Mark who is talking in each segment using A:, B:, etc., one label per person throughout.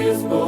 A: is born.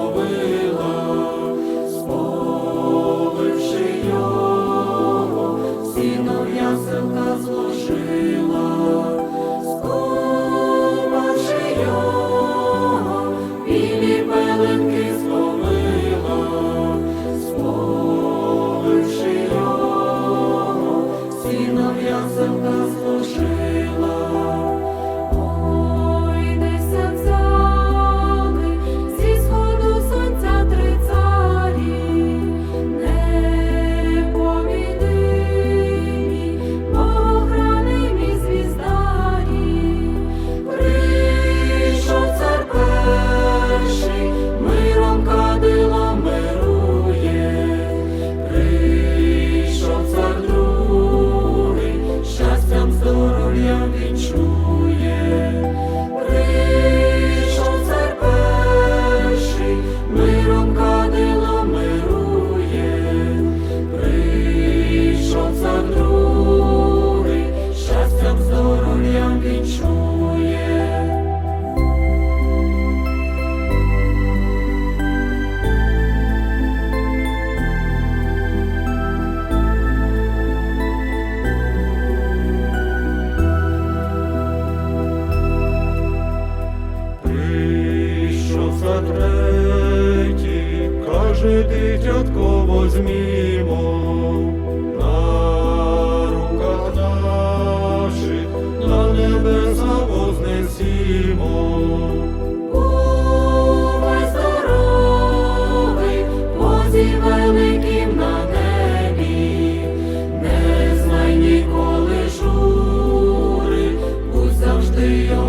A: Жити тітко возьмімо на руках наших, на небеса вознесімо. Бувай здоровий, на небі, не знай ніколи жури, будь завжди.